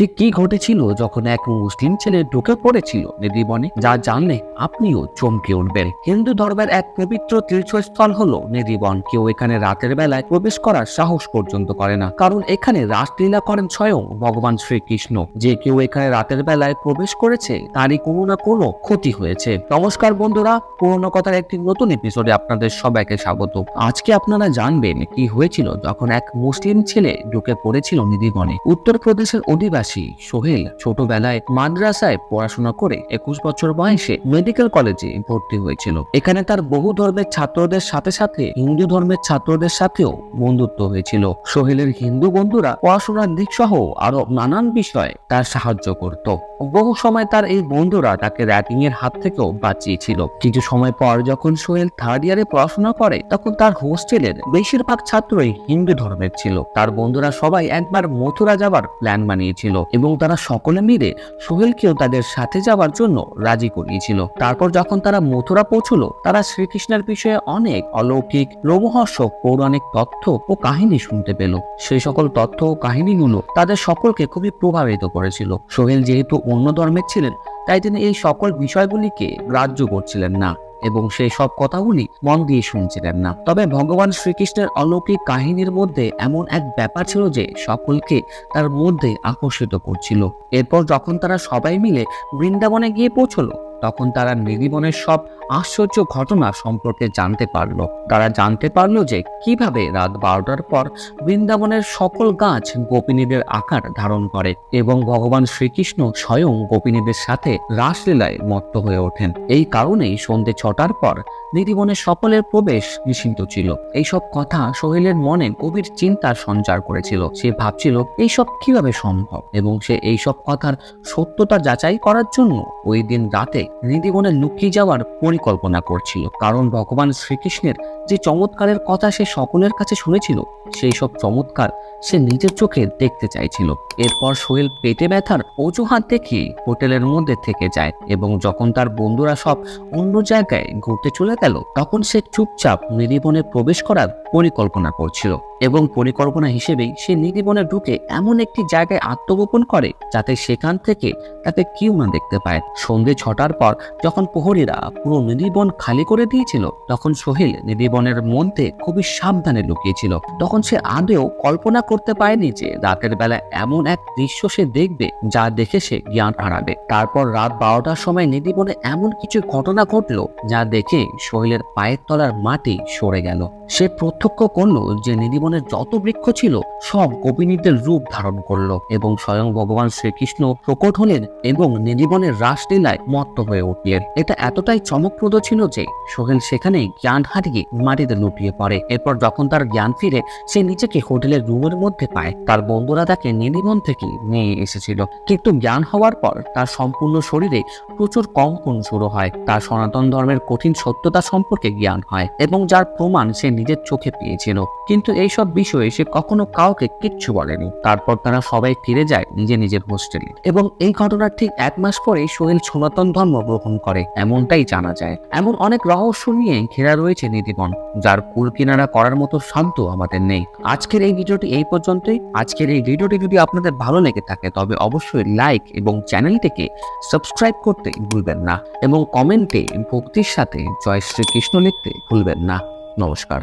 ঠিক কি ঘটেছিল যখন এক মুসলিম ছেলে ঢুকে পড়েছিল নিধিবনে যা জানলে আপনিও চমকে উঠবেন। হিন্দু ধর্মের এক পবিত্র তীর্থস্থল হলো নিধিবন কেউ এখানে রাতের বেলায় প্রবেশ করার সাহস পর্যন্ত করে না। কারণ এখানে রাসলীলা করেন স্বয়ং ভগবান শ্রীকৃষ্ণ। যে কেউ এখানে রাতের বেলায় প্রবেশ করেছে, তারই কোনো না কোনো ক্ষতি হয়েছে। নমস্কার বন্ধুরা, পুরনো কথার একটি নতুন এপিসোডে আপনাদের সবাইকে স্বাগত। আজকে আপনারা জানবেন কি হয়েছিল যখন এক মুসলিম ছেলে ঢুকে পড়েছিল নিধিবনে উত্তরপ্রদেশের অধিবাসী সোহেল ছোটবেলায় মাদ্রাসায় পড়াশোনা করে একুশ বছর বয়সে মেডিকেল কলেজে ভর্তি হয়েছিল। এখানে তার বহু ধর্মের ছাত্রদের সাথে সাথে হিন্দু ধর্মের ছাত্রদের সাথেও বন্ধুত্ব হয়েছিল। সোহেলের হিন্দু বন্ধুরা পড়াশোনার দিক সহ আরও নানান বিষয়ে তার সাহায্য করত। বহু সময় তার এই বন্ধুরা তাকে র্যাটিং এর হাত থেকেও বাঁচিয়েছিল। কিছু সময় পর যখন সোহেল থার্ড ইয়ারে পড়াশোনা করে, তখন তার হোস্টেলের বেশিরভাগ ছাত্রই হিন্দু ধর্মের ছিল। তার বন্ধুরা সবাই একবার মথুরা যাবার প্ল্যান বানিয়েছিল এবং তারা সকলে মিলে সোহেলকেও তাদের সাথে যাওয়ার জন্য রাজি করিয়েছিল। তারপর যখন তারা মথুরা পৌঁছলো, তারা শ্রীকৃষ্ণের বিষয়ে অনেক অলৌকিক রোমহর্ষক পৌরাণিক তথ্য ও কাহিনী শুনতে পেল। সেই সকল তথ্য ও কাহিনীগুলো তাদের সকলকে খুবই প্রভাবিত করেছিল। সোহেল যেহেতু অন্য ধর্মের ছিলেন, তাই তিনি এই সকল বিষয়গুলিকে গ্রাহ্য করছিলেন না এবং সেই সব কথাগুলি মন দিয়ে শুনছিলেন না। তবে ভগবান শ্রীকৃষ্ণের অলৌকিক কাহিনীর মধ্যে এমন এক ব্যাপার ছিল যে সকলকে তার মধ্যে আকর্ষিত করছিল। এরপর যখন তারা সবাই মিলে বৃন্দাবনে গিয়ে পৌঁছলো তখন তারা নিধিবনের সব আশ্চর্য ঘটনা সম্পর্কে জানতে পারল। তারা জানতে পারল যে কীভাবে রাত বারোটার পর বৃন্দাবনের সকল গাছ গোপিনীদের আকার ধারণ করে এবং ভগবান শ্রীকৃষ্ণ স্বয়ং গোপিনীদের সাথে রাসলীলায় মত্ত হয়ে ওঠেন। এই কারণেই সন্ধে ছটার পর নিধিবনের সকলের প্রবেশ নিষিদ্ধ ছিল। এইসব কথা সোহেলের মনে গভীর চিন্তার সঞ্চার করেছিল। সে ভাবছিল, এইসব কীভাবে সম্ভব? এবং সে এইসব কথার সত্যতা যাচাই করার জন্য ওই দিন রাতে নিধিবনে লুকিয়ে যাওয়ার পরিকল্পনা করছিল। কারণ ভগবান শ্রীকৃষ্ণের যে চমৎকারের কথা সে সকলের কাছে শুনেছিল, সেই সব চমৎকার সে নিজের চোখে দেখতে চাইছিল। এরপর সোহেল পেটে ব্যথার অজুহাত দেখিয়ে হোটেলের মধ্যে থেকে যায় এবং যখন তার বন্ধুরা সব অন্য জায়গায় ঘুরতে চলে গেল তখন সে চুপচাপ মৃদিবনে প্রবেশ করার পরিকল্পনা করছিল। এবং পরিকল্পনা হিসেবে সে নিধিবনে ঢুকে এমন একটি জায়গায় আত্মগোপন করে যাতে সেখান থেকে তাকে কেউ না দেখতে পায়। সন্ধে ছটার পর যখন প্রহরীরা পুরো নিধিবন খালি করে দিয়েছিল, তখন সোহেল নিধিবনের মধ্যে খুবই সাবধানে লুকিয়েছিল। তখন সে আদেও কল্পনা করতে পারেনি যে রাতের বেলা এমন এক দৃশ্য সে দেখবে যা দেখে সে জ্ঞান হারাবে। তারপর রাত বারোটার সময় নিধিবনে এমন কিছু ঘটনা ঘটলো যা দেখে সোহেলের পায়ের তলার মাটি সরে গেল। সে প্রত্যক্ষ করল যে নিধিবনের যত বৃক্ষ ছিল, সব গোপিনীদের রূপ ধারণ করল এবং স্বয়ং ভগবান শ্রীকৃষ্ণ প্রকট হলেন এবং নিধিবনের রাসলীলায় মত্ত হয়ে উঠলেন। এটা এতটাই চমকপ্রদ ছিল যে, সোহেল সেখানেই জ্ঞান হারিয়ে মাটিতে লুটিয়ে পড়ে। এরপর যখন তার জ্ঞান ফিরে, সে নিজেকে হোটেলের রুমের মধ্যে পায়। তার বন্ধুরা তাকে নিধিবন থেকে নিয়ে এসেছিল। কিন্তু জ্ঞান হওয়ার পর তার সম্পূর্ণ শরীরে প্রচুর কম্পন শুরু হয়। তার সনাতন ধর্মের কঠিন সত্যতা সম্পর্কে জ্ঞান হয় এবং যার প্রমাণ সে নিজের চোখে পেয়েছিল। কিন্তু এইসব বিষয়ে সে কখনো কাউকে কিচ্ছু বলেনি। তারপর তারা সবাই ফিরে যায় নিজে নিজের হোস্টেলে। এবং এই ঘটনার ঠিক এক মাস পরে সোহেল সনাতন ধর্ম গ্রহণ করে, এমনটাই জানা যায়। এমন অনেক রহস্য নিয়ে ঘেরা রয়েছে নীতিবন যার কুল কিনারা করার মতো শান্ত আমাদের নেই। আজকের এই ভিডিওটি এই পর্যন্তই। আজকের এই ভিডিওটি যদি আপনাদের ভালো লেগে থাকে, তবে অবশ্যই লাইক এবং চ্যানেলটিকে সাবস্ক্রাইব করতে ভুলবেন না। এবং কমেন্টে ভক্তির সাথে জয় শ্রীকৃষ্ণ লিখতে ভুলবেন না। নমস্কার।